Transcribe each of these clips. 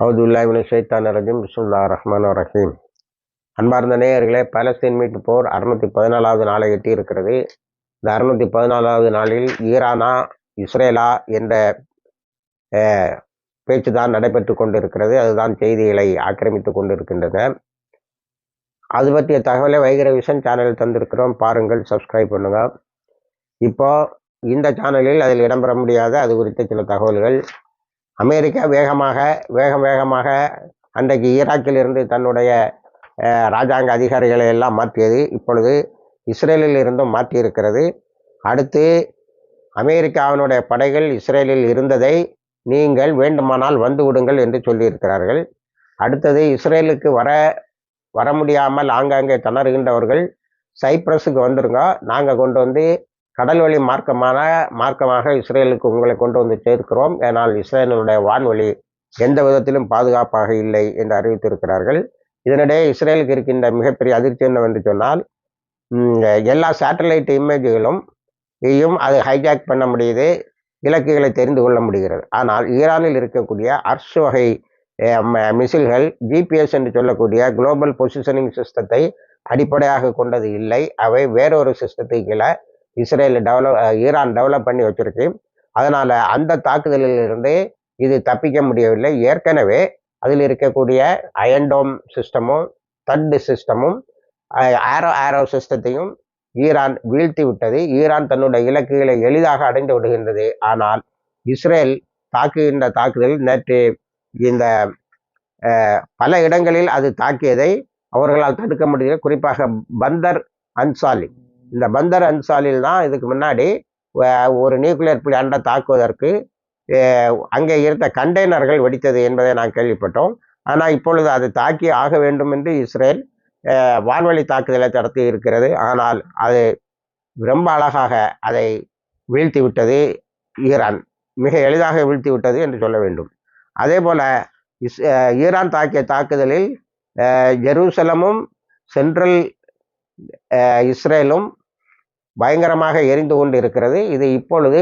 ஹவுதுல்லாஹிமின் ஷைத்தான் ரஜீம். பிஸ்முல்லா ரஹ்மான் ரஹீம். அன்பார்ந்த நேயர்களே பலஸ்தீன் மீட்பு போர் அறுநூற்றி பதினாலாவது நாளை எட்டி இருக்கிறது. இந்த அறுநூற்றி பதினாலாவது நாளில் ஈரானா இஸ்ரேலா என்ற பேச்சு தான் நடைபெற்று கொண்டிருக்கிறது. அதுதான் செய்திகளை ஆக்கிரமித்து கொண்டிருக்கின்றன. அது பற்றிய தகவலை வைகிற விஷன் சேனலில் தந்திருக்கிறோம். பாருங்கள் சப்ஸ்கிரைப் பண்ணுங்கள் இப்போ இந்த சேனலில் அதில் இடம்பெற முடியாத அது குறித்த சில தகவல்கள். அமெரிக்கா வேகமாக வேகம் வேகமாக அன்றைக்கு ஈராக்கில் இருந்து தன்னுடைய ராஜாங்க அதிகாரிகளை எல்லாம் மாற்றியது. இப்பொழுது இஸ்ரேலில் இருந்தும் மாற்றியிருக்கிறது. அடுத்து அமெரிக்காவினுடைய படைகள் இஸ்ரேலில் இருந்ததை நீங்கள் வேண்டுமானால் வந்து விடுங்கள் என்று சொல்லியிருக்கிறார்கள். அடுத்தது இஸ்ரேலுக்கு வர வர முடியாமல் ஆங்காங்கே திணறுகின்றவர்கள் சைப்ரஸுக்கு வந்துருங்க. நாங்கள் கொண்டு வந்து கடல் வழி மார்க்கமான மார்க்கமாக இஸ்ரேலுக்கு உங்களை கொண்டு வந்து சேர்க்கிறோம். ஏனால் இஸ்ரேலினுடைய வான்வழி எந்த விதத்திலும் பாதுகாப்பாக இல்லை என்று அறிவித்திருக்கிறார்கள். இதனிடையே இஸ்ரேலுக்கு இருக்கின்ற மிகப்பெரிய அதிர்ச்சி என்னவென்று சொன்னால் எல்லா சேட்டலைட் இமேஜுகளும் இயும் அது ஹைஜாக் பண்ண முடியுது இலக்குகளை தெரிந்து கொள்ள முடிகிறது. ஆனால் ஈரானில் இருக்கக்கூடிய அர்ஷ் வகை மிசில்கள் ஜிபிஎஸ் என்று சொல்லக்கூடிய குளோபல் பொசிஷனிங் சிஸ்டத்தை அடிப்படையாக கொண்டது இல்லை. அவை வேறொரு சிஸ்டத்தை கீழே இஸ்ரேல் டெவலப் ஈரான் டெவலப் பண்ணி வச்சுருக்கு. அதனால் அந்த தாக்குதலிலிருந்து இது தப்பிக்க முடியவில்லை. ஏற்கனவே அதில் இருக்கக்கூடிய அயன்டோம் சிஸ்டமும் தட்டு சிஸ்டமும் ஆரோ ஆரோ சிஸ்டத்தையும் ஈரான் வீழ்த்தி விட்டது. ஈரான் தன்னுடைய இலக்குகளை எளிதாக அடைந்து விடுகின்றது. ஆனால் இஸ்ரேல் தாக்குகின்ற தாக்குதல் நேற்று இந்த பல இடங்களில் அது தாக்கியதை அவர்களால் தடுக்க முடியல குறிப்பாக பந்தர் அன்சாலி. இந்த பந்தர் அன்சாலில் தான் இதுக்கு முன்னாடி ஒரு நியூக்ளியர் பிளான்ட்டை தாக்குவதற்கு அங்கே இருந்த கண்டெய்னர்கள் வெடித்தது என்பதை நாம் கேள்விப்பட்டோம். ஆனால் இப்பொழுது அது தாக்கி ஆக வேண்டும் என்று இஸ்ரேல் வான்வழி தாக்குதலை நடத்தி இருக்கிறது. ஆனால் அது ரொம்ப அழகாக அதை வீழ்த்தி விட்டது ஈரான். மிக எளிதாக வீழ்த்தி விட்டது என்று சொல்ல வேண்டும். அதே போல் இஸ் ஈரான் தாக்கிய தாக்குதலில் ஜெருசலமும் சென்ட்ரல் இஸ்ரேலும் பயங்கரமாக எரிந்து கொண்டு இருக்கிறது இது இப்பொழுது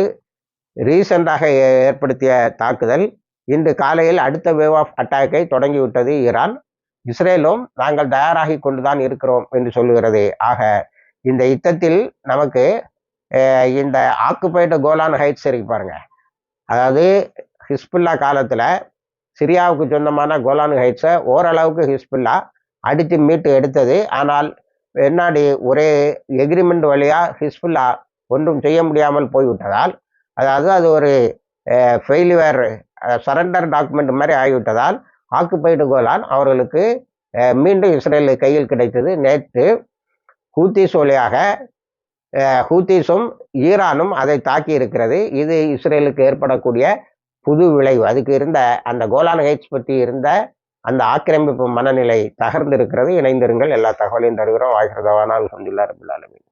ரீசெண்டாக ஏற்படுத்திய தாக்குதல். இன்று காலையில் அடுத்த வேவ் ஆஃப் அட்டாக்கை தொடங்கிவிட்டது ஈரான். இஸ்ரேலும் நாங்கள் தயாராகி கொண்டுதான் இருக்கிறோம் என்று சொல்லுகிறது. ஆக இந்த யுத்தத்தில் நமக்கு இந்த ஆக்குபைடு கோலான் ஹைட்ஸ் இருக்கு பாருங்க. அதாவது ஹிஸ்புல்லா காலத்தில் சிரியாவுக்கு சொந்தமான கோலான் ஹைட்ஸை ஓரளவுக்கு ஹிஸ்புல்லா அடித்து மீட்டு எடுத்தது. ஆனால் என்னாடி ஒரே எக்ரிமெண்ட் வழியாக ஹிஸ்புல்லா ஒன்றும் செய்ய முடியாமல் போய்விட்டதால் அதாவது அது ஒரு ஃபெயிலுவர் சரண்டர் டாக்குமெண்ட் மாதிரி ஆகிவிட்டதால் ஆக்குப்பைடு கோலான் அவர்களுக்கு மீண்டும் இஸ்ரேல் கையில் கிடைத்தது. நேற்று ஹூத்திஸ் வழியாக ஹூத்திஸும் ஈரானும் அதை தாக்கி இருக்கிறது இது இஸ்ரேலுக்கு ஏற்படக்கூடிய புது விளைவு. அதுக்கு இருந்த அந்த கோலான் ஹைட்ஸ் பற்றி இருந்த அந்த ஆக்கிரமிப்பு மனநிலை தகர்ந்திருக்கிறது. இணைந்திருங்கள். எல்லா தகவலையும் தருகிறோம். வாய்கிறதவானால் அலமதுல்லா ரபுல்லாலமின்